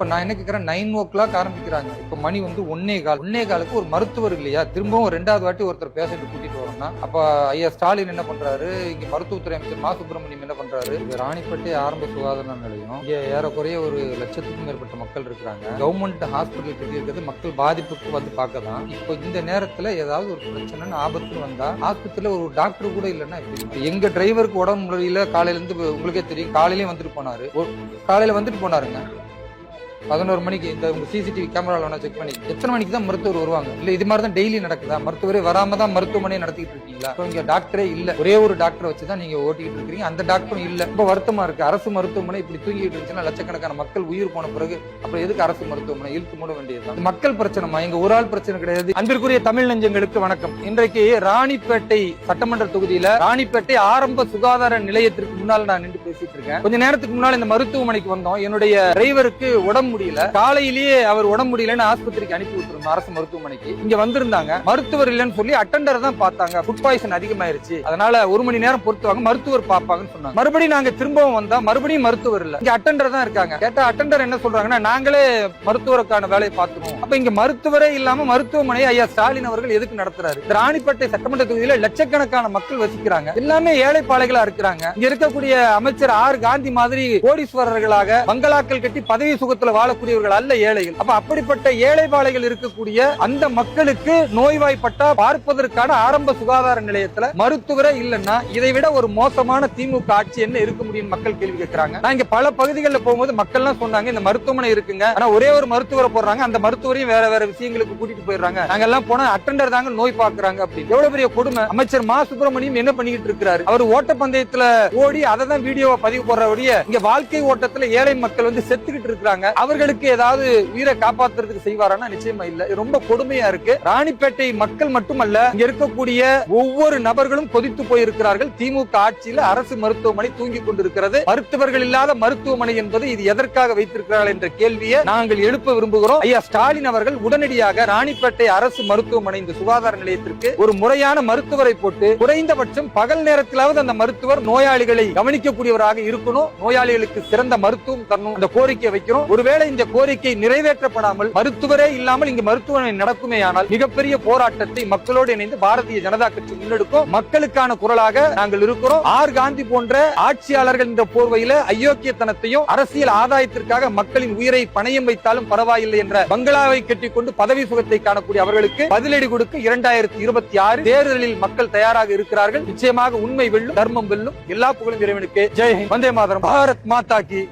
இப்போ நான் என்ன கேட்குறேன் நைன் ஓ கிளாக் ஆரம்பிக்கிறாங்க. இப்போ மணி வந்து ஒன்னே கால். ஒன்னே காலுக்கு ஒரு மருத்துவர் இல்லையா? திரும்பவும் ரெண்டாவது வாட்டி ஒருத்தர் பேஷண்ட் கூட்டிட்டு வரோம்னா அப்போ ஐயா ஸ்டாலின் என்ன பண்றாரு? இங்க மருத்துவத்துறை அமைச்சர் மா சுப்பிரமணியம் என்ன பண்றாரு? இங்க ராணிப்பேட்டை ஆரம்ப சுகாதார நிலையம். இங்கே ஏறக்குறைய ஒரு லட்சத்துக்கும் மேற்பட்ட மக்கள் இருக்கிறாங்க. கவர்மெண்ட் ஹாஸ்பிட்டல் கட்டி இருக்கிறது மக்கள் பாதிப்புக்கு வந்து பார்க்க தான் இப்போ இந்த நேரத்தில் ஏதாவது ஒரு பிரச்சனைன்னு ஆபத்து வந்தா ஆஸ்பத்திரியில் ஒரு டாக்டர் கூட இல்லைன்னா இப்போ எங்கள் எங்க டிரைவருக்கு உடம்பு முடியல காலையிலேருந்து உங்களுக்கே தெரியும் காலையிலேயே வந்துட்டு போனாரு. ஒரு- காலையில வந்துட்டு போனாருங்க. பதினோரு மணிக்கு இந்த உங்க சிசிடிவி கேமரால வேணா செக் பண்ணி எத்தனை மணிக்கு தான் மருத்துவர் வருவாங்க? இல்ல இது மாதிரி தான் டெய்லி நடக்குதா? மருத்துவரே வராம தான் மருத்துவமனையை நடத்திட்டு இருக்கீங்க. இப்போ இங்க டாக்டரே இல்ல. ஒரே ஒரு டாக்டரை வச்சு தான் நீங்க ஓட்டிட்டு இருக்கீங்க. அந்த டாக்டரும் இல்ல. ரொம்ப வருத்தமா இருக்கு. அரசு மருத்துவமனை இப்படி தூங்கிட்டு இருந்துச்சுன்னா லட்சக்கணக்கான மக்கள் உயிர் போன பிறகு அப்புறம் எதுக்கு அரசு மருத்துவமனை? இழுத்து மூட வேண்டியது மக்கள் பிரச்சனைமா எங்க ஒரு ஆள் பிரச்சனை கிடையாது. அன்பிற்குரிய தமிழ் நெஞ்சங்களுக்கு வணக்கம். இன்றைக்கு ராணிப்பேட்டை சட்டமன்ற தொகுதியில ராணிப்பேட்டை ஆரம்ப சுகாதார நிலையத்திற்கு முன்னால் நான் நின்று பேசிட்டு இருக்கேன். கொஞ்ச நேரத்துக்கு முன்னால் இந்த மருத்துவமனைக்கு வந்தோம். என்னுடைய டிரைவருக்கு உடம்பு முடியல. காலையிலேயே அவர் உடம்பு முடியலன்னு ஆஸ்பத்திரிக்கு அனுப்பி விட்டுருந்தோம் அரசு மருத்துவமனைக்கு. இங்க வந்திருந்தாங்க. மருத்துவர் இல்லைன்னு சொல்லி அட்டெண்டர் தான் பார்த்தாங்க. ஃபுட் பாய்சன் அதிகமாயிருச்சு. அதனால ஒரு மணி நேரம் பொறுத்துவாங்க மருத்துவர் பார்ப்பாங்கன்னு சொன்னாங்க. மறுபடியும் நாங்க திரும்பவும் வந்தா மறுபடியும் மருத்துவர் இல்ல. இங்க அட்டண்டர் தான் இருக்காங்க. கேட்டா அட்டண்டர் என்ன சொல்றாங்கன்னா நாங்களே மருத்துவருக்கான வேலையை பார்த்துருவோம் அப்ப இங்க மருத்துவரே இல்லாம மருத்துவமனையை ஐயா ஸ்டாலின் அவர்கள் எதுக்கு நடத்துறாரு? ராணிப்பேட்டை சட்டமன்ற தொகுதியில லட்சக்கணக்கான மக்கள் வசிக்கிறாங்க. எல்லாமே ஏழை பாலைகளா இருக்கிறாங்க. இங்க இருக்கக்கூடிய அமைச்சர் ஆர் காந்தி மாதிரி கோடீஸ்வரர்களாக பங்களாக்கள் கட்டி பதவி சுகத்துல வாழக்கூடியவர்கள் அல்ல ஏழைகள். அப்ப அப்படிப்பட்ட ஏழை பாலைகள் இருக்கக்கூடிய அந்த மக்களுக்கு நோய்வாய்ப்பட்டா பார்ப்பதற்கான ஆரம்ப சுகாதார நிலையத்துல மருத்துவரே இல்லைன்னா இதை விட ஒரு மோசமான திமுக ஆட்சி என்ன இருக்க முடியும் மக்கள் கேள்வி கேட்கிறாங்க. நான் இங்க பல பகுதிகளில் போகும்போது மக்கள் எல்லாம் சொன்னாங்க இந்த மருத்துவமனை இருக்குங்க. ஆனா ஒரே ஒரு மருத்துவரை போடுறாங்க அந்த மருத்துவரையும் வேற வேற விஷயங்களுக்கு கூட்டிட்டு போயிடுறாங்க. நாங்க எல்லாம் போனா அட்டண்டர் தாங்க நோய் பாக்குறாங்க அப்படி எவ்வளவு பெரிய கொடுமை. அமைச்சர் மா சுப்பிரமணியம் என்ன பண்ணிக்கிட்டு இருக்கிறாரு? அவர் ஓட்டப்பந்தயத்துல ஓடி அதை தான் வீடியோவை பதிவு போடுறபடிய இங்க வாழ்க்கை ஓட்டத்துல ஏழை மக்கள் வந்து செத்துக்கிட்டு இருக்காங்க அவர்களுக்கு ஏதாவது உயிரை காப்பாத்துறதுக்கு செய்வாரானா நிச்சயமா இல்ல. ரொம்ப கொடுமையா இருக்கு. ராணிப்பேட்டை மக்கள் மட்டுமல்ல இங்க இருக்கக்கூடிய ஒவ்வொரு நபர்களும் கொதித்து போயிருக்கிறார்கள். திமுக ஆட்சியில் அரசு மருத்துவமனை தூங்கிக் கொண்டிருக்கிறது. மருத்துவர்கள் இல்லாத மருத்துவமனை என்பது இது எதற்காக வைத்திருக்கிறார்கள் என்ற கேள்வியை நாங்கள் எழுப்ப விரும்புகிறோம். ஐயா ஸ்டாலின் அவர்கள் உடனடியாக ராணிப்பேட்டை அரசு மருத்துவமனை இந்த சுகாதார நிலையத்திற்கு ஒரு முறையான மருத்துவரை போட்டு குறைந்தபட்சம் பகல் நேரத்திலாவது அந்த மருத்துவர் நோயாளிகளை கவனிக்கக்கூடியவராக இருக்கணும். நோயாளிகளுக்கு சிறந்த மருத்துவம் தரணும். அந்த கோரிக்கை வைக்கிறோம். ஒருவேளை இந்த கோரிக்கை நிறைவேற்றப்படாமல் மருத்துவரே இல்லாமல் இங்கு மருத்துவமனை நடக்குமே ஆனால் மிகப்பெரிய போராட்டத்தை மக்களோடு இணைந்து பாரதிய ஜனதா கட்சி முன்னெடுக்கும். மக்களுக்கான குரலாக நாங்கள் இருக்கிறோம். ஆர் காந்தி போன்ற ஆட்சியாளர்கள் என்ற போர்வையில அயோக்கியத்தனத்தையும் அரசியல் ஆதாயத்திற்காக மக்களின் உயிரை பணயம் வைத்தாலும் பரவாயில்லை என்ற பங்களாவை கட்டிக்கொண்டு பதவி சுகத்தை காணக்கூடிய அவர்களுக்கு பதிலடி கொடுக்க இரண்டாயிரத்தி இருபத்தி ஆறு தேர்தலில் மக்கள் தயாராக இருக்கிறார்கள். நிச்சயமாக உண்மை வெல்லும் தர்மம் வெல்லும். எல்லா புகழும் இறைவனுக்கு. ஜெய் வந்தே மாதரம். பாரத் மாதா கி.